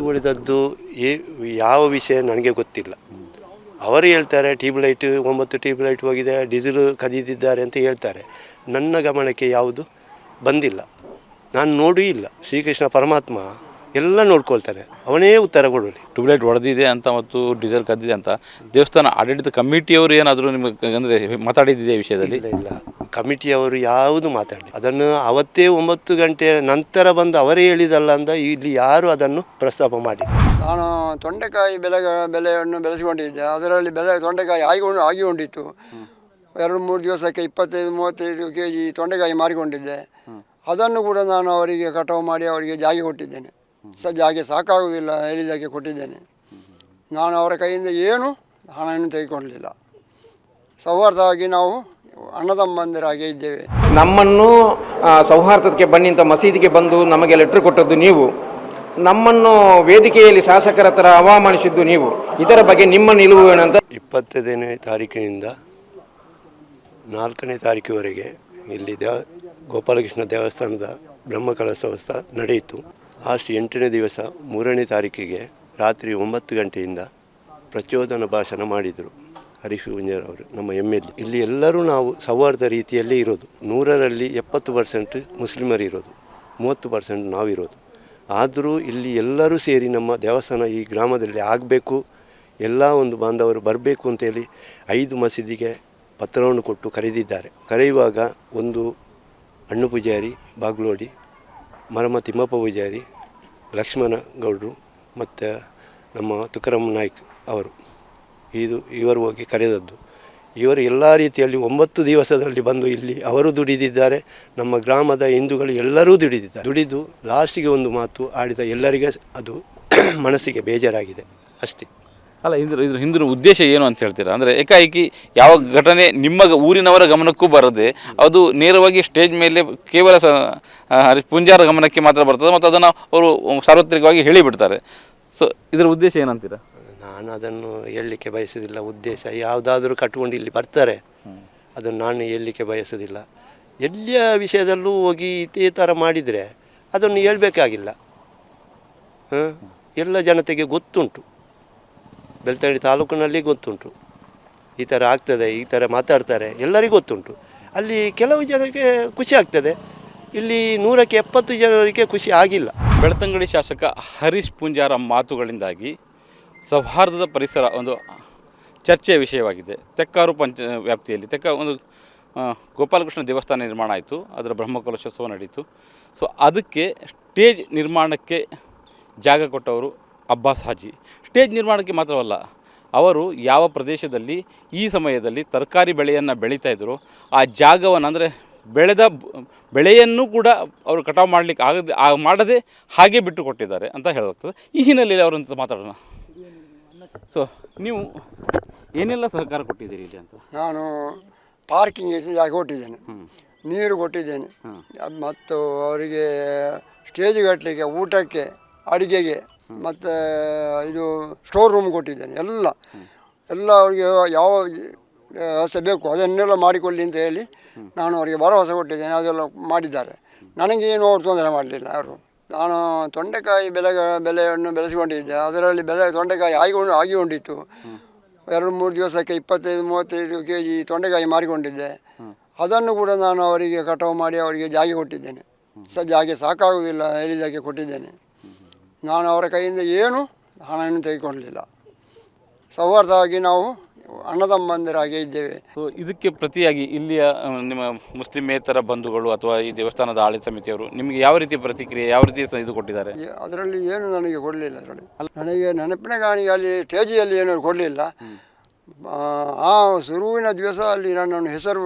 ಉಳಿದದ್ದು ಏ ಯಾವ ವಿಷಯ ನನಗೆ ಗೊತ್ತಿಲ್ಲ. ಅವರು ಹೇಳ್ತಾರೆ ಟ್ಯೂಬ್ ಲೈಟ್ ಒಂಬತ್ತು ಟ್ಯೂಬ್ ಲೈಟ್ ಹೋಗಿದೆ ಡೀಸೆಲ್ ಕದಿದಿದ್ದಾರೆ ಅಂತ ಹೇಳ್ತಾರೆ. ನನ್ನ ಗಮನಕ್ಕೆ ಯಾವುದು ಬಂದಿಲ್ಲ. ನಾನು ನೋಡೂ ಇಲ್ಲ. ಶ್ರೀಕೃಷ್ಣ ಪರಮಾತ್ಮ ಎಲ್ಲ ನೋಡ್ಕೊಳ್ತಾರೆ. ಅವನೇ ಉತ್ತರ ಕೊಡಲಿ. ಟ್ಯೂಬ್ಲೈಟ್ ಹೊಡೆದಿದೆ ಅಂತ ಮತ್ತು ಡೀಸೆಲ್ ಕದ್ದಿದೆ ಅಂತ ದೇವಸ್ಥಾನ ಆಡಳಿತ ಕಮಿಟಿಯವರು ಏನಾದರೂ ನಿಮಗೆ ಅಂದರೆ ಮಾತಾಡಿದ್ದಿದೆ ವಿಷಯದಲ್ಲಿ? ಇಲ್ಲ ಇಲ್ಲ. ಕಮಿಟಿಯವರು ಯಾವುದು ಮಾತಾಡಲಿ ಅದನ್ನು ಅವತ್ತೇ ಒಂಬತ್ತು ಗಂಟೆ ನಂತರ ಬಂದು ಅವರೇ ಹೇಳಿದಲ್ಲ ಅಂತ ಇಲ್ಲಿ ಯಾರು ಅದನ್ನು ಪ್ರಸ್ತಾಪ ಮಾಡಿ ನಾನು ತೊಂಡೆಕಾಯಿ ಬೆಲೆ ಬೆಲೆಯನ್ನು ಬೆಳೆಸಿಕೊಂಡಿದ್ದೆ. ಅದರಲ್ಲಿ ಬೆಲೆ ತೊಂಡೆಕಾಯಿ ಆಗಿ ಆಗಿ ಉಂಡಿತ್ತು. ಎರಡು ಮೂರು ದಿವಸಕ್ಕೆ ಇಪ್ಪತ್ತೈದು, ಮೂವತ್ತೈದು ಕೆ ಜಿ ತೊಂಡೆಕಾಯಿ ಮಾರಿಕೊಂಡಿದ್ದೆ. ಅದನ್ನು ಕೂಡ ನಾನು ಅವರಿಗೆ ಕಟಾವು ಮಾಡಿ ಅವರಿಗೆ ಜಾಗೆ ಕೊಟ್ಟಿದ್ದೇನೆ. ಸ, ಜಾಗೆ ಸಾಕಾಗುವುದಿಲ್ಲ ಹೇಳಿದಾಗೆ ಕೊಟ್ಟಿದ್ದೇನೆ. ನಾನು ಅವರ ಕೈಯಿಂದ ಏನು ಹಣವನ್ನು ತೆಗೆದುಕೊಳ್ಳಲಿಲ್ಲ. ಸೌಹಾರ್ದವಾಗಿ ನಾವು ಅಣ್ಣತಮ್ಮಂದಿರಾಗೆ ಇದ್ದೇವೆ. ನಮ್ಮನ್ನು ಸೌಹಾರ್ದಕ್ಕೆ ಬನ್ನಿಂತ ಮಸೀದಿಗೆ ಬಂದು ನಮಗೆ ಲೆಟ್ರ್ ಕೊಟ್ಟದ್ದು ನೀವು. ನಮ್ಮನ್ನು ವೇದಿಕೆಯಲ್ಲಿ ಶಾಸಕರ ಹತ್ರ ಅವಮಾನಿಸಿದ್ದು ನೀವು. ಇದರ ಬಗ್ಗೆ ನಿಮ್ಮ ನಿಲುವು ಏನಂತ ಇಪ್ಪತ್ತೈದನೇ ತಾರೀಕಿನಿಂದ ನಾಲ್ಕನೇ ತಾರೀಕಿವರೆಗೆ ಇಲ್ಲಿ ದೇವ ಗೋಪಾಲಕೃಷ್ಣ ದೇವಸ್ಥಾನದ ಬ್ರಹ್ಮಕಲಶೋತ್ಸವ ನಡೆಯಿತು. ಲಾಸ್ಟ್ ಎಂಟನೇ ದಿವಸ ಮೂರನೇ ತಾರೀಕಿಗೆ ರಾತ್ರಿ ಒಂಬತ್ತು ಗಂಟೆಯಿಂದ ಪ್ರಚೋದನ ಭಾಷಣ ಮಾಡಿದರು. ಹರೀಶ್ ಅವರು, ನಮ್ಮ ಎಂ ಎಲ್ ಇಲ್ಲಿ ಎಲ್ಲರೂ ನಾವು ಸೌಹಾರ್ದ ರೀತಿಯಲ್ಲೇ ಇರೋದು. ನೂರರಲ್ಲಿ ಎಪ್ಪತ್ತು ಪರ್ಸೆಂಟ್ ಮುಸ್ಲಿಮರು ಇರೋದು. ಮೂವತ್ತು ಪರ್ಸೆಂಟ್ ನಾವಿರೋದು ಆದರೂ ಇಲ್ಲಿ ಎಲ್ಲರೂ ಸೇರಿ ನಮ್ಮ ದೇವಸ್ಥಾನ ಈ ಗ್ರಾಮದಲ್ಲಿ ಆಗಬೇಕು. ಎಲ್ಲ ಒಂದು ಬಾಂಧವರು ಬರಬೇಕು ಅಂತೇಳಿ ಐದು ಮಸೀದಿಗೆ ಪತ್ರವನ್ನು ಕೊಟ್ಟು ಕರೆದಿದ್ದಾರೆ. ಕರೆಯುವಾಗ ಒಂದು ಹಣ್ಣು ಪೂಜಾರಿ, ಬಾಗ್ಲೋಡಿ, ಮರಮ ತಿಮ್ಮಪ್ಪ ಪೂಜಾರಿ ಲಕ್ಷ್ಮಣ ಗೌಡರು ಮತ್ತು ನಮ್ಮ ತುಕಾರಾಮ್ ನಾಯ್ಕ್ ಅವರು. ಇದು ಇವರು ಹೋಗಿ ಕರೆದದ್ದು. ಇವರು ಎಲ್ಲ ರೀತಿಯಲ್ಲಿ ಒಂಬತ್ತು ದಿವಸದಲ್ಲಿ ಬಂದು ಇಲ್ಲಿ ಅವರು ದುಡಿದಿದ್ದಾರೆ. ನಮ್ಮ ಗ್ರಾಮದ ಹಿಂದೂಗಳು ಎಲ್ಲರೂ ದುಡಿದಿದ್ದಾರೆ. ದುಡಿದು ಲಾಸ್ಟಿಗೆ ಒಂದು ಮಾತು ಆಡಿದ ಎಲ್ಲರಿಗೆ ಅದು ಮನಸ್ಸಿಗೆ ಬೇಜಾರಾಗಿದೆ. ಅಷ್ಟೇ. ಅಲ್ಲ, ಇದ್ರ ಇದ್ರ ಹಿಂದಿನ ಉದ್ದೇಶ ಏನು ಅಂತ ಹೇಳ್ತೀರಾ? ಅಂದರೆ ಏಕಾಏಕಿ ಯಾವ ಘಟನೆ ನಿಮ್ಮ ಊರಿನವರ ಗಮನಕ್ಕೂ ಬರದೆ ಅದು ನೇರವಾಗಿ ಸ್ಟೇಜ್ ಮೇಲೆ ಕೇವಲ ಸ ಪುಂಜಾರ ಗಮನಕ್ಕೆ ಮಾತ್ರ ಬರ್ತದೆ ಮತ್ತು ಅದನ್ನು ಅವರು ಸಾರ್ವತ್ರಿಕವಾಗಿ ಹೇಳಿಬಿಡ್ತಾರೆ. ಸೊ ಇದರ ಉದ್ದೇಶ ಏನಂತೀರಾ? ನಾನು ಅದನ್ನು ಹೇಳಲಿಕ್ಕೆ ಬಯಸೋದಿಲ್ಲ ಉದ್ದೇಶ ಯಾವುದಾದ್ರೂ ಕಟ್ಕೊಂಡು ಇಲ್ಲಿ ಬರ್ತಾರೆ. ಅದನ್ನು ನಾನು ಹೇಳಲಿಕ್ಕೆ ಬಯಸೋದಿಲ್ಲ ಎಲ್ಲಿಯ ವಿಷಯದಲ್ಲೂ ಹೋಗಿ ಇದೇ ಥರ ಮಾಡಿದರೆ ಅದನ್ನು ಹೇಳಬೇಕಾಗಿಲ್ಲ. ಹಾಂ? ಎಲ್ಲ ಜನತೆಗೆ ಗೊತ್ತುಂಟು. ಬೆಳ್ತಂಗಡಿ ತಾಲೂಕಿನಲ್ಲಿ ಗೊತ್ತುಂಟು. ಈ ಥರ ಆಗ್ತದೆ ಈ ಥರ ಮಾತಾಡ್ತಾರೆ ಎಲ್ಲರಿಗೂ ಗೊತ್ತುಂಟು. ಅಲ್ಲಿ ಕೆಲವು ಜನಕ್ಕೆ ಖುಷಿ ಆಗ್ತದೆ. ಇಲ್ಲಿ ನೂರಕ್ಕೆ ಎಪ್ಪತ್ತು ಜನರಿಗೆ ಖುಷಿ ಆಗಿಲ್ಲ. ಬೆಳ್ತಂಗಡಿ ಶಾಸಕ ಹರೀಶ್ ಪುಂಜಾರ ಮಾತುಗಳಿಂದಾಗಿ ಸೌಹಾರ್ದದ ಪರಿಸರ ಒಂದು ಚರ್ಚೆಯ ವಿಷಯವಾಗಿದೆ. ತೆಕ್ಕಾರು ಪಂಚ ವ್ಯಾಪ್ತಿಯಲ್ಲಿ, ತೆಕ್ಕ ಒಂದು ಗೋಪಾಲಕೃಷ್ಣ ದೇವಸ್ಥಾನ ನಿರ್ಮಾಣ ಆಯಿತು, ಅದರ ಬ್ರಹ್ಮಕಲಶೋತ್ಸವ ನಡೀತು. ಸೊ, ಅದಕ್ಕೆ ಸ್ಟೇಜ್ ನಿರ್ಮಾಣಕ್ಕೆ ಜಾಗ ಕೊಟ್ಟವರು ಅಬ್ಬಾಸ್ ಹಾಜಿ. ಸ್ಟೇಜ್ ನಿರ್ಮಾಣಕ್ಕೆ ಮಾತ್ರವಲ್ಲ, ಅವರು ಯಾವ ಪ್ರದೇಶದಲ್ಲಿ ಈ ಸಮಯದಲ್ಲಿ ತರಕಾರಿ ಬೆಳೆಯನ್ನು ಬೆಳೀತಾ ಇದ್ದರು ಆ ಜಾಗವನ್ನು ಅಂದರೆ ಬೆಳೆದ ಬೆಳೆಯನ್ನು ಕೂಡ ಅವರು ಕಟಾವು ಮಾಡಲಿಕ್ಕೆ ಆಗದೆ ಮಾಡದೆ ಹಾಗೆ ಬಿಟ್ಟು ಕೊಟ್ಟಿದ್ದಾರೆ ಅಂತ ಹೇಳಲಾಗ್ತದೆ. ಈ ಹಿನ್ನೆಲೆಯಲ್ಲಿ ಅವರಂತ ಮಾತಾಡೋಣ. ಸೊ ನೀವು ಏನೆಲ್ಲ ಸಹಕಾರ ಕೊಟ್ಟಿದ್ದೀರಿ ಇಲ್ಲಿ ಅಂತ? ನಾನು ಪಾರ್ಕಿಂಗ್ ಜಾಗ ಕೊಟ್ಟಿದ್ದೇನೆ. ನೀರು ಕೊಟ್ಟಿದ್ದೇನೆ. ಮತ್ತು ಅವರಿಗೆ ಸ್ಟೇಜ್ ಕಟ್ಟಲಿಕ್ಕೆ ಊಟಕ್ಕೆ ಅಡುಗೆಗೆ ಮತ್ತು ಇದು ಸ್ಟೋರ್ ರೂಮ್ ಕೊಟ್ಟಿದ್ದೇನೆ. ಎಲ್ಲ. ಎಲ್ಲ ಅವರಿಗೆ ಯಾವ ವ್ಯವಸ್ಥೆ ಬೇಕು ಅದನ್ನೆಲ್ಲ ಮಾಡಿಕೊಳ್ಳಿ ಅಂತ ಹೇಳಿ ನಾನು ಅವರಿಗೆ ಭರವಸೆ ಕೊಟ್ಟಿದ್ದೇನೆ. ಅದೆಲ್ಲ ಮಾಡಿದ್ದಾರೆ. ನನಗೇನು ಅವ್ರು ತೊಂದರೆ ಮಾಡಲಿಲ್ಲ ಅವರು ನಾನು ತೊಂಡೆಕಾಯಿ ಬೆಲೆ ಬೆಲೆಯನ್ನು ಬೆಳೆಸಿಕೊಂಡಿದ್ದೆ. ಅದರಲ್ಲಿ ಬೆಲೆ ತೊಂಡೆಕಾಯಿ ಆಗಿ ಆಗಿಕೊಂಡಿತ್ತು ಎರಡು ಮೂರು ದಿವಸಕ್ಕೆ ಇಪ್ಪತ್ತೈದು, ಮೂವತ್ತೈದು ಕೆ ಜಿ ತೊಂಡೆಕಾಯಿ ಮಾರಿಕೊಂಡಿದ್ದೆ. ಅದನ್ನು ಕೂಡ ನಾನು ಅವರಿಗೆ ಕಟಾವು ಮಾಡಿ ಅವರಿಗೆ ಜಾಗೆ ಕೊಟ್ಟಿದ್ದೇನೆ. ಸ, ಜಾಗೆ ಸಾಕಾಗುವುದಿಲ್ಲ ಹೇಳಿದಾಗೆ ಕೊಟ್ಟಿದ್ದೇನೆ. ನಾನು ಅವರ ಕೈಯಿಂದ ಏನು ಹಣವನ್ನು ತೆಗೆದುಕೊಳ್ಳಲಿಲ್ಲ. ಸೌಹಾರ್ದವಾಗಿ ನಾವು ಅಣ್ಣತಮ್ಮಂದಿರಾಗೆ ಇದ್ದೇವೆ. ಸೊ ಇದಕ್ಕೆ ಪ್ರತಿಯಾಗಿ ಇಲ್ಲಿಯ ನಿಮ್ಮ ಮುಸ್ಲಿಮೇತರ ಬಂಧುಗಳು ಅಥವಾ ಈ ದೇವಸ್ಥಾನದ ಆಡಳಿತ ಸಮಿತಿಯವರು ನಿಮಗೆ ಯಾವ ರೀತಿ ಪ್ರತಿಕ್ರಿಯೆ ಯಾವ ರೀತಿ ಸ- ಇದು ಕೊಟ್ಟಿದ್ದಾರೆ? ಅದರಲ್ಲಿ ಏನು ನನಗೆ ಕೊಡಲಿಲ್ಲ ಅದರಲ್ಲಿ. ನನಗೆ ನೆನಪಿನ ಕಾಣಿಗೆ ಅಲ್ಲಿ ಸ್ಟೇಜಿಯಲ್ಲಿ ಏನೂ ಕೊಡಲಿಲ್ಲ ಆ ಶುರುವಿನ ದಿವಸ ಅಲ್ಲಿ ನನ್ನನ್ನು ಹೆಸರು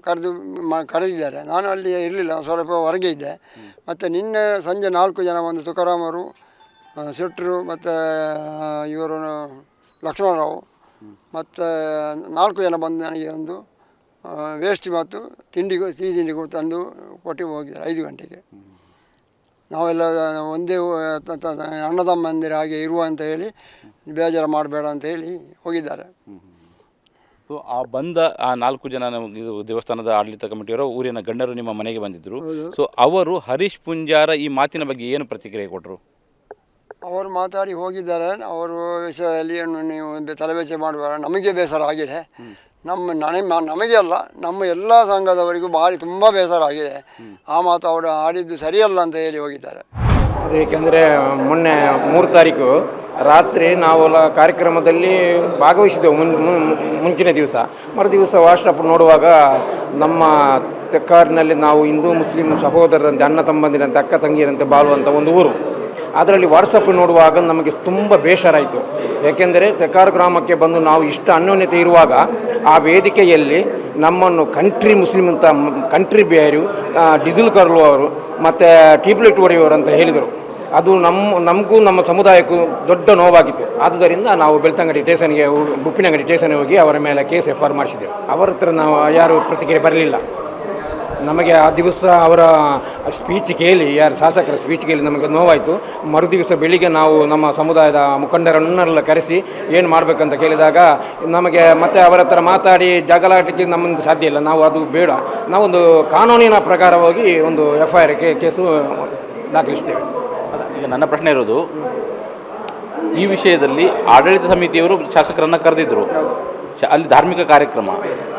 ಕರೆದು ಮ- ಕರೆದಿದ್ದಾರೆ. ನಾನು ಅಲ್ಲಿ ಇರಲಿಲ್ಲ ಸ್ವಲ್ಪ ಹೊರಗೆ ಇದ್ದೆ. ಮತ್ತು ನಿನ್ನೆ ಸಂಜೆ ನಾಲ್ಕು ಜನ ಒಂದು ತುಕಾರಾಮರು ಆ, ಶೆಟ್ರು ಮತ್ತು ಇವರು ಲಕ್ಷ್ಮಣರಾವ್ ಮತ್ತು ನಾಲ್ಕು ಜನ ಬಂದು ನನಗೆ ಒಂದು ವೇಸ್ಟ್ ಮತ್ತು ತಿಂಡಿಗೂ ಸಿಹಿ ತಿಂಡಿಗೂ ತಂದು ಕೊಟ್ಟು ಹೋಗಿದ್ದಾರೆ ಐದು ಗಂಟೆಗೆ. ನಾವೆಲ್ಲ ಒಂದೇ ಅಣ್ಣದಮ್ಮಂದಿರ ಹಾಗೆ ಇರುವ ಅಂತ ಹೇಳಿ ಬೇಜಾರು ಮಾಡಬೇಡ ಅಂತ ಹೇಳಿ ಹೋಗಿದ್ದಾರೆ. ಸೊ ಆ ಬಂದ ಆ ನಾಲ್ಕು ಜನ ನಮ್ಗೆ ಇದು ದೇವಸ್ಥಾನದ ಆಡಳಿತ ಕಮಿಟಿಯವರು ಊರಿನ ಗಣ್ಯರು ನಿಮ್ಮ ಮನೆಗೆ ಬಂದಿದ್ದರು. ಸೊ ಅವರು ಹರೀಶ್ ಪುಂಜಾರ ಈ ಮಾತಿನ ಬಗ್ಗೆ ಏನು ಪ್ರತಿಕ್ರಿಯೆ ಕೊಟ್ಟರು ಅವರು ಮಾತಾಡಿ ಹೋಗಿದ್ದಾರೆ. ಅವರು ವಿಷಯದಲ್ಲಿ ಏನು ನೀವು ತಲೆಬೇಚೆ ಮಾಡುವಾಗ ನಮಗೆ ಬೇಸರ ಆಗಿದೆ. ನಮ್ಮ ನನಗೆ ನಮಗೆ ಅಲ್ಲ, ನಮ್ಮ ಎಲ್ಲ ಸಂಘದವರಿಗೂ ಭಾರಿ ತುಂಬ ಬೇಸರ ಆಗಿದೆ. ಆ ಮಾತು ಅವರು ಆಡಿದ್ದು ಸರಿಯಲ್ಲ ಅಂತ ಹೇಳಿ ಹೋಗಿದ್ದಾರೆ. ಏಕೆಂದರೆ ಮೊನ್ನೆ ಮೂರು ತಾರೀಕು ರಾತ್ರಿ ನಾವು ಕಾರ್ಯಕ್ರಮದಲ್ಲಿ ಭಾಗವಹಿಸಿದ್ದೆವು ಮುಂಚಿನ ದಿವಸ. ಮರು ದಿವಸ ವಾಟ್ಸಪ್ ನೋಡುವಾಗ ನಮ್ಮ ತೆಕ್ಕಾರಿನಲ್ಲಿ ನಾವು ಹಿಂದೂ, ಮುಸ್ಲಿಂ ಸಹೋದರರಂತೆ, ಅಣ್ಣ ತಮ್ಮಂದಿರಂತೆ, ಅಕ್ಕ ತಂಗಿಯರಂತೆ ಬಾಳುವಂಥ ಒಂದು ಊರು. ಅದರಲ್ಲಿ ವಾಟ್ಸಪ್ ನೋಡುವಾಗ ನಮಗೆ ತುಂಬ ಬೇಸರ ಆಯಿತು ಏಕೆಂದರೆ ತೆಕಾರ್ ಗ್ರಾಮಕ್ಕೆ ಬಂದು ನಾವು ಇಷ್ಟು ಅನ್ಯೋನ್ಯತೆ ಇರುವಾಗ ಆ ವೇದಿಕೆಯಲ್ಲಿ ನಮ್ಮನ್ನು ಕಂಟ್ರಿ ಮುಸ್ಲಿಂ ಅಂತ ಕಂಟ್ರಿ ಬೇರು ಕರ್ಲು ಅವರು, ಮತ್ತು ಟ್ಯೂಬ್ಲೈಟ್ ಒಡೆಯುವರು ಅಂತ ಹೇಳಿದರು. ಅದು ನಮ್ಮ ನಮಗೂ ನಮ್ಮ ಸಮುದಾಯಕ್ಕೂ ದೊಡ್ಡ ನೋವಾಗಿತ್ತು. ಆದುದರಿಂದ ನಾವು ಬೆಳ್ತಂಗಡಿ ಸ್ಟೇಷನ್ಗೆ ಉಪ್ಪಿನಂಗಡಿ ಸ್ಟೇಷನ್ಗೆ ಹೋಗಿ ಅವರ ಮೇಲೆ ಕೇಸ್ ಎಫ್ ಆರ್ ಮಾಡಿಸಿದ್ದೆವು ಅವರ ಹತ್ರ ನಾವು ಯಾರು ಪ್ರತಿಕ್ರಿಯೆ ಬರಲಿಲ್ಲ. ನಮಗೆ ಆ ದಿವಸ ಅವರ ಸ್ಪೀಚ್ ಕೇಳಿ ಯಾರು ಶಾಸಕರ ಸ್ಪೀಚ್ ಕೇಳಿ ನಮಗೆ ನೋವಾಯಿತು. ಮರು ದಿವಸ ಬೆಳಿಗ್ಗೆ ನಾವು ನಮ್ಮ ಸಮುದಾಯದ ಮುಖಂಡರನ್ನೆಲ್ಲ ಕರೆಸಿ ಏನು ಮಾಡಬೇಕಂತ ಕೇಳಿದಾಗ ನಮಗೆ ಮತ್ತೆ ಅವರ ಹತ್ರ ಮಾತಾಡಿ ಜಗಳಾಟಕ್ಕೆ ನಮ್ಮಿಂದ ಸಾಧ್ಯ ಇಲ್ಲ. ನಾವು ಅದು ಬೇಡ. ನಾವೊಂದು ಕಾನೂನಿನ ಪ್ರಕಾರವಾಗಿ ಒಂದು ಎಫ್ ಐ ಆರ್ ಕೇಸು ದಾಖಲಿಸ್ತೇವೆ ಈಗ ನನ್ನ ಪ್ರಶ್ನೆ ಇರೋದು ಈ ವಿಷಯದಲ್ಲಿ ಆಡಳಿತ ಸಮಿತಿಯವರು ಶಾಸಕರನ್ನು ಕರೆದಿದ್ದರು ಶ- ಅಲ್ಲಿ ಧಾರ್ಮಿಕ ಕಾರ್ಯಕ್ರಮ.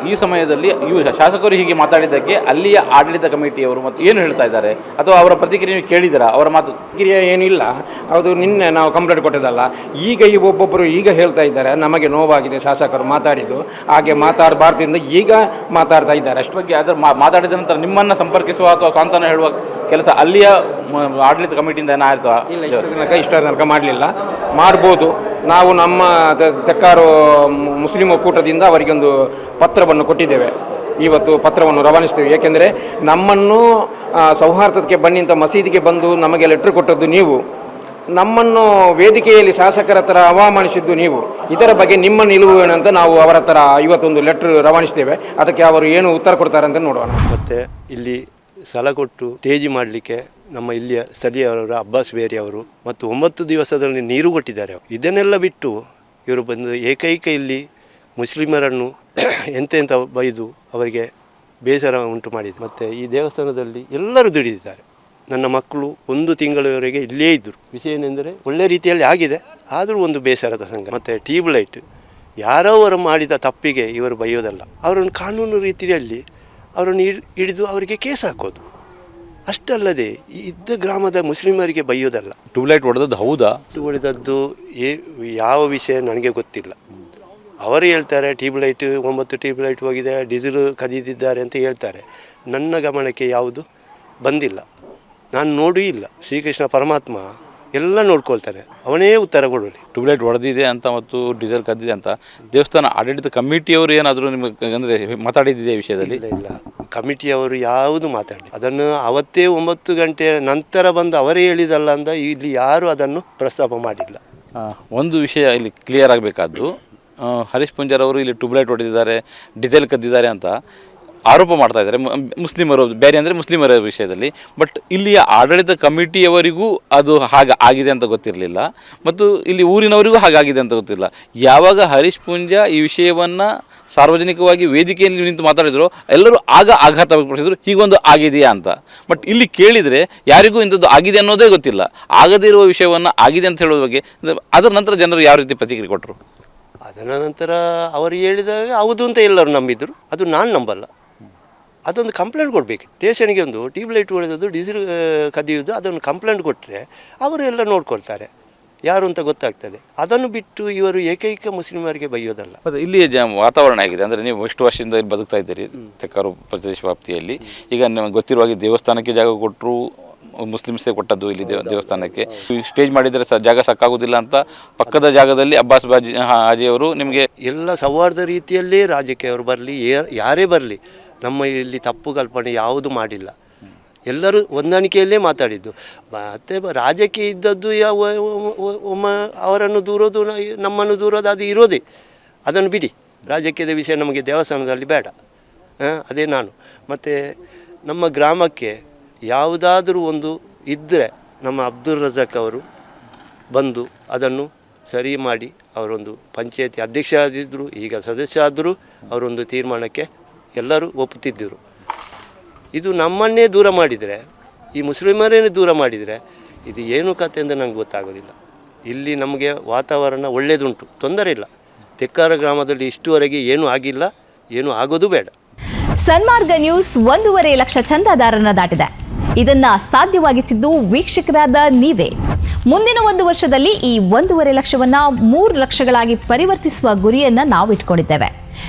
ಈ ಸಮಯದಲ್ಲಿ ಇವು ಶಾಸಕರು ಹೀಗೆ ಮಾತಾಡಿದ್ದಕ್ಕೆ ಅಲ್ಲಿಯ ಆಡಳಿತ ಕಮಿಟಿಯವರು ಮತ್ತು ಏನು ಹೇಳ್ತಾ ಇದ್ದಾರೆ? ಅಥವಾ ಅವರ ಪ್ರತಿಕ್ರಿಯೆ ನೀವು ಅವರ ಮಾತು ಪ್ರತಿಕ್ರಿಯೆ ಏನಿಲ್ಲ. ಅದು ನಿನ್ನೆ ನಾವು ಕಂಪ್ಲೇಂಟ್ ಕೊಟ್ಟಿದ್ದಲ್ಲ. ಈಗ ಈ ಒಬ್ಬೊಬ್ಬರು ಈಗ ಹೇಳ್ತಾ ಇದ್ದಾರೆ. ನಮಗೆ ನೋವಾಗಿದೆ ಶಾಸಕರು ಮಾತಾಡಿದ್ದು. ಹಾಗೆ ಮಾತಾಡಬಾರ್ದಿಂದ ಈಗ ಮಾತಾಡ್ತಾ ಇದ್ದಾರೆ. ಅಷ್ಟು. ಬಗ್ಗೆ ಅದರ ಮಾತಾಡಿದ ನಂತರ ನಿಮ್ಮನ್ನು ಸಂಪರ್ಕಿಸುವ ಅಥವಾ ಸಾಂತ್ವನ ಹೇಳುವ ಕೆಲಸ ಅಲ್ಲಿಯ ಆಡಳಿತ ಕಮಿಟಿಯಿಂದ ಏನಾಯಿತು ಇಲ್ಲ ಇಷ್ಟರ ತನಕ ಇಷ್ಟರ ತನಕ ಮಾಡಲಿಲ್ಲ. ಮಾಡ್ಬೋದು. ನಾವು ನಮ್ಮ ತೆಕ್ಕಾರು ಮುಸ್ಲಿಂ ಒಕ್ಕೂಟದಿಂದ ಅವರಿಗೊಂದು ಪತ್ರವನ್ನು ಕೊಟ್ಟಿದ್ದೇವೆ. ಇವತ್ತು ಪತ್ರವನ್ನು ರವಾನಿಸ್ತೇವೆ. ಏಕೆಂದರೆ ನಮ್ಮನ್ನು ಸೌಹಾರ್ದಕ್ಕೆ ಬನ್ನಿಂತ ಮಸೀದಿಗೆ ಬಂದು ನಮಗೆ ಲೆಟ್ರ್ ಕೊಟ್ಟದ್ದು ನೀವು. ನಮ್ಮನ್ನು ವೇದಿಕೆಯಲ್ಲಿ ಶಾಸಕರ ಹತ್ರ ಅವಮಾನಿಸಿದ್ದು ನೀವು. ಇದರ ಬಗ್ಗೆ ನಿಮ್ಮ ನಿಲುವು ಏನಂತ ನಾವು ಅವರ ಹತ್ರ ಇವತ್ತೊಂದು ಲೆಟ್ರ್ ರವಾನಿಸ್ತೇವೆ. ಅದಕ್ಕೆ ಅವರು ಏನು ಉತ್ತರ ಕೊಡ್ತಾರೆ ಅಂತ ನೋಡೋಣ. ಮತ್ತು ಇಲ್ಲಿ ಸ್ಥಳ ಕೊಟ್ಟು ತೇಜಿ ಮಾಡಲಿಕ್ಕೆ ನಮ್ಮ ಇಲ್ಲಿಯ ಸ್ಥಳೀಯರವರು ಅಬ್ಬಾಸ್ ಬೇರಿ ಅವರು ಮತ್ತು ಒಂಬತ್ತು ದಿವಸದಲ್ಲಿ ನೀರು ಕೊಟ್ಟಿದ್ದಾರೆ. ಇದನ್ನೆಲ್ಲ ಬಿಟ್ಟು ಇವರು ಬಂದು ಏಕೈಕ ಇಲ್ಲಿ ಮುಸ್ಲಿಮರನ್ನು ಎಂತೆಂಥ ಬೈದು ಅವರಿಗೆ ಬೇಸರ ಉಂಟು ಮಾಡಿದ್ದು. ಮತ್ತು ಈ ದೇವಸ್ಥಾನದಲ್ಲಿ ಎಲ್ಲರೂ ದುಡಿದಿದ್ದಾರೆ. ನನ್ನ ಮಕ್ಕಳು ಒಂದು ತಿಂಗಳವರೆಗೆ ಇಲ್ಲೇ ಇದ್ದರು. ವಿಷಯ ಏನೆಂದರೆ ಒಳ್ಳೆ ರೀತಿಯಲ್ಲಿ ಆಗಿದೆ. ಆದರೂ ಒಂದು ಬೇಸರದ ಸಂಘ ಮತ್ತು ಟ್ಯೂಬ್ಲೈಟ್ ಯಾರೋ ಅವರು ಮಾಡಿದ ತಪ್ಪಿಗೆ ಇವರು ಬೈಯೋದಲ್ಲ. ಅವರನ್ನು ಕಾನೂನು ರೀತಿಯಲ್ಲಿ ಅವರನ್ನು ಹಿಡ್- ಹಿಡಿದು ಅವರಿಗೆ ಕೇಸ್ ಹಾಕೋದು. ಅಷ್ಟಲ್ಲದೆ ಇದ್ದ ಗ್ರಾಮದ ಮುಸ್ಲಿಮರಿಗೆ ಬೈಯೋದಲ್ಲ. ಟ್ಯೂಬ್ಲೈಟ್ ಹೊಡೆದದ್ದು ಹೌದಾ? ಹೊಡೆದದ್ದು ಏ ಯಾವ ವಿಷಯ ನನಗೆ ಗೊತ್ತಿಲ್ಲ. ಅವರು ಹೇಳ್ತಾರೆ ಟ್ಯೂಬ್ಲೈಟ್ ಒಂಬತ್ತು ಟ್ಯೂಬ್ಲೈಟ್ ಹೋಗಿದೆ ಡೀಸೆಲ್ ಕದಿದಿದ್ದಾರೆ ಅಂತ ಹೇಳ್ತಾರೆ. ನನ್ನ ಗಮನಕ್ಕೆ ಯಾವುದು ಬಂದಿಲ್ಲ. ನಾನು ನೋಡೂ ಇಲ್ಲ. ಶ್ರೀಕೃಷ್ಣ ಪರಮಾತ್ಮ ಎಲ್ಲ ನೋಡ್ಕೊಳ್ತಾರೆ. ಅವನೇ ಉತ್ತರ ಕೊಡೋಲಿ ಟ್ಯೂಬ್ಲೈಟ್ ಒಡೆದಿದೆ ಅಂತ ಮತ್ತು ಡೀಸೆಲ್ ಕದ್ದಿದೆ ಅಂತ ದೇವಸ್ಥಾನ ಆಡಳಿತ ಕಮಿಟಿಯವರು ಏನಾದರೂ ನಿಮಗೆ ಅಂದರೆ ಮಾತಾಡಿದ್ದಿದೆ ವಿಷಯದಲ್ಲಿ? ಇಲ್ಲ ಇಲ್ಲ. ಕಮಿಟಿಯವರು ಯಾವುದು ಮಾತಾಡಲಿ. ಅದನ್ನು ಅವತ್ತೇ ಒಂಬತ್ತು ಗಂಟೆ ನಂತರ ಬಂದು ಅವರೇ ಹೇಳಿದಲ್ಲ ಅಂತ ಇಲ್ಲಿ ಯಾರು ಅದನ್ನು ಪ್ರಸ್ತಾಪ ಮಾಡಿಲ್ಲ. ಆ, ಒಂದು ವಿಷಯ ಇಲ್ಲಿ ಕ್ಲಿಯರ್ ಆಗಬೇಕಾದ್ದು ಹರೀಶ್ ಪುಂಜಾರ್ ಅವರು ಇಲ್ಲಿ ಟ್ಯೂಬ್ಲೈಟ್ ಹೊಡೆದಿದ್ದಾರೆ ಡೀಸೆಲ್ ಕದ್ದಿದ್ದಾರೆ ಅಂತ. ಆರೋಪ ಮಾಡ್ತಾ ಇದ್ದಾರೆ. ಮುಸ್ಲಿಮರ ಬೇರೆ ಅಂದರೆ ಮುಸ್ಲಿಮರ ವಿಷಯದಲ್ಲಿ. ಬಟ್ ಇಲ್ಲಿಯ ಆಡಳಿತ ಕಮಿಟಿಯವರಿಗೂ ಅದು ಹಾಗೆ ಆಗಿದೆ ಅಂತ ಗೊತ್ತಿರಲಿಲ್ಲ. ಮತ್ತು ಇಲ್ಲಿ ಊರಿನವರಿಗೂ ಹಾಗಾಗಿದೆ ಅಂತ ಗೊತ್ತಿಲ್ಲ. ಯಾವಾಗ ಹರೀಶ್ ಪೂಂಜಾ ಈ ವಿಷಯವನ್ನು ಸಾರ್ವಜನಿಕವಾಗಿ ವೇದಿಕೆಯಲ್ಲಿ ನಿಂತು ಮಾತಾಡಿದ್ರು, ಎಲ್ಲರೂ ಆಗ ಆಘಾತ ವ್ಯಕ್ತಪಡಿಸಿದ್ರು, ಹೀಗೊಂದು ಆಗಿದೆಯಾ ಅಂತ. ಬಟ್ ಇಲ್ಲಿ ಕೇಳಿದರೆ ಯಾರಿಗೂ ಇಂಥದ್ದು ಆಗಿದೆ ಅನ್ನೋದೇ ಗೊತ್ತಿಲ್ಲ. ಆಗದೇ ಇರುವ ವಿಷಯವನ್ನು ಆಗಿದೆ ಅಂತ ಹೇಳೋದ್ರ ಬಗ್ಗೆ, ಅದರ ನಂತರ ಜನರು ಯಾವ ರೀತಿ ಪ್ರತಿಕ್ರಿಯೆ ಕೊಟ್ಟರು ಅದರ ನಂತರ ಅವರು ಹೇಳಿದಾಗ ಹೌದು ಅಂತ ಎಲ್ಲರೂ ನಂಬಿದ್ರು. ಅದು ನಾನು ನಂಬಲ್ಲ. ಅದೊಂದು ಕಂಪ್ಲೇಂಟ್ ಕೊಡಬೇಕು. ಸ್ಟೇಷನ್ಗೆ ಒಂದು ಟ್ಯೂಬ್ಲೈಟ್ ಹೊಡೆದದ್ದು ಡೀಸೆಲ್ ಕದಿಯೋದು ಅದೊಂದು ಕಂಪ್ಲೇಂಟ್ ಕೊಟ್ಟರೆ ಅವರು ಎಲ್ಲ ನೋಡ್ಕೊಳ್ತಾರೆ. ಯಾರು ಅಂತ ಗೊತ್ತಾಗ್ತದೆ. ಅದನ್ನು ಬಿಟ್ಟು ಇವರು ಏಕೈಕ ಮುಸ್ಲಿಮರಿಗೆ ಬೈಯೋದಲ್ಲ. ಮತ್ತೆ ಇಲ್ಲಿಯ ಜ ವಾತಾವರಣ ಆಗಿದೆ ಅಂದರೆ ನೀವು ಎಷ್ಟು ವರ್ಷದಿಂದ ಇಲ್ಲಿ ಬದುಕ್ತಾ ಇದ್ದೀರಿ? ತೆಕ್ಕಾರು ಪ್ರದೇಶ ವ್ಯಾಪ್ತಿಯಲ್ಲಿ ಈಗ ನಿಮಗೆ ಗೊತ್ತಿರುವ ಹಾಗೆ ದೇವಸ್ಥಾನಕ್ಕೆ ಜಾಗ ಕೊಟ್ಟರು ಮುಸ್ಲಿಮ್ಸೇ ಕೊಟ್ಟದ್ದು ಇಲ್ಲಿ ದೇವ ದೇವಸ್ಥಾನಕ್ಕೆ. ಸ್ಟೇಜ್ ಮಾಡಿದರೆ ಸ ಜಾಗ ಸಾಕಾಗೋದಿಲ್ಲ ಅಂತ ಪಕ್ಕದ ಜಾಗದಲ್ಲಿ ಅಬ್ಬಾಸ್ ಬಾಜಿ ಅಜಿಯವರು ನಿಮಗೆ ಎಲ್ಲ ಸೌಹಾರ್ದ ರೀತಿಯಲ್ಲೇ ರಾಜಕೀಯ ಅವರು ಬರಲಿ ಯಾರೇ ಬರಲಿ. ನಮ್ಮ ಇಲ್ಲಿ ತಪ್ಪು ಕಲ್ಪನೆ ಯಾವುದು ಮಾಡಿಲ್ಲ. ಎಲ್ಲರೂ ಹೊಂದಾಣಿಕೆಯಲ್ಲೇ ಮಾತಾಡಿದ್ದು. ಮತ್ತೆ ರಾಜಕೀಯ ಇದ್ದದ್ದು ಯಾವ ಒಮ್ಮ ಅವರನ್ನು ದೂರೋದು ನಮ್ಮನ್ನು ದೂರೋದು ಅದು ಇರೋದೇ. ಅದನ್ನು ಬಿಡಿ. ರಾಜಕೀಯದ ವಿಷಯ ನಮಗೆ ದೇವಸ್ಥಾನದಲ್ಲಿ ಬೇಡ. ಅದೇ ನಾನು. ಮತ್ತು ನಮ್ಮ ಗ್ರಾಮಕ್ಕೆ ಯಾವುದಾದರೂ ಒಂದು ಇದ್ದರೆ ನಮ್ಮ ಅಬ್ದುಲ್ ರಜಾಕ್ ಅವರು ಬಂದು ಅದನ್ನು ಸರಿ ಮಾಡಿ ಅವರೊಂದು ಪಂಚಾಯತಿ ಅಧ್ಯಕ್ಷ ಆದಿದ್ದರು ಈಗ ಸದಸ್ಯ ಆದರೂ, ಅವರೊಂದು ತೀರ್ಮಾನಕ್ಕೆ ಎಲ್ಲರೂ ಒಪ್ಪುತ್ತಿದ್ದರು. ಇದು ನಮ್ಮನ್ನೇ ದೂರ ಮಾಡಿದರೆ, ಈ ಮುಸ್ಲಿಮರೇ ದೂರ ಮಾಡಿದರೆ ಇದು ಏನು ಕತೆ ಅಂತ ನಂಗೆ ಗೊತ್ತಾಗೋದಿಲ್ಲ. ಇಲ್ಲಿ ನಮಗೆ ವಾತಾವರಣ ಒಳ್ಳೆಯದುಂಟು, ತೊಂದರೆ ಇಲ್ಲ. ತೆಕ್ಕಾರ ಗ್ರಾಮದಲ್ಲಿ ಇಷ್ಟುವರೆಗೆ ಏನೂ ಆಗಿಲ್ಲ, ಏನೂ ಆಗೋದು ಬೇಡ. ಸನ್ಮಾರ್ಗ ನ್ಯೂಸ್ ಒಂದೂವರೆ ಲಕ್ಷ ಚಂದಾದಾರರನ್ನ ದಾಟಿದೆ. ಇದನ್ನ ಸಾಧ್ಯವಾಗಿಸಿದ್ದು ವೀಕ್ಷಕರಾದ ನೀವೇ. ಮುಂದಿನ ಒಂದು ವರ್ಷದಲ್ಲಿ ಈ ಒಂದೂವರೆ ಲಕ್ಷವನ್ನ ಮೂರು ಲಕ್ಷಗಳಾಗಿ ಪರಿವರ್ತಿಸುವ ಗುರಿಯನ್ನ ನಾವು ಇಟ್ಕೊಂಡಿದ್ದೇವೆ